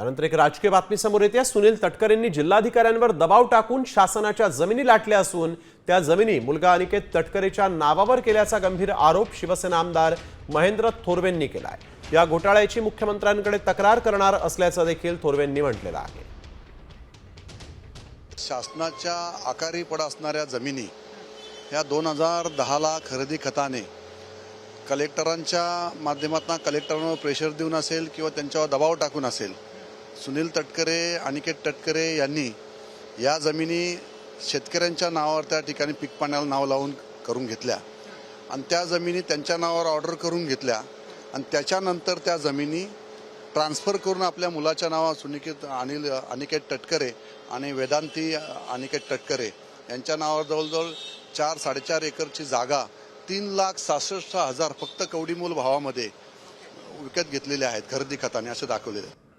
त्यानंतर एक राजकीय बातमी समोर येते. सुनील तटकरेंनी जिल्हाधिकाऱ्यांवर दबाव टाकून शासनाच्या जमिनी लाटल्या असून त्या जमिनी मुलगा अनिकेत तटकरेच्या नावावर केल्याचा गंभीर आरोप शिवसेना आमदार महेंद्र थोरवेंनी केला आहे या घोटाळ्याची मुख्यमंत्र्यांकडे तक्रार करणार असल्याचं देखील थोरवेंनी म्हटलेलं आहे. शासनाच्या आकारी पड असणाऱ्या जमिनी ह्या दोन हजार दहाला खरेदी खताने कलेक्टरांच्या माध्यमातून कलेक्टरांवर प्रेशर देऊन असेल किंवा त्यांच्यावर दबाव टाकून असेल सुनील तटकरे अनिकेत तटकरे यांनी या जमिनी शेतकऱ्यांच्या नावावर त्या ठिकाणी पीक पाण्याला नाव लावून करून घेतल्या. आणि त्या जमिनी त्यांच्या नावावर ऑर्डर करून घेतल्या. आणि त्याच्यानंतर त्या जमिनी ट्रान्सफर करून आपल्या मुलाच्या नावावर सुनिकेत अनिल अनिकेत तटकरे आणि वेदांती अनिकेत तटकरे यांच्या नावावर जवळजवळ चार साडेचार एकरची जागा तीन लाख सहासष्ट हजार फक्त कवडीमोल भावामध्ये विकत घेतलेले आहेत खरेदी खताने असं दाखवलेलं आहे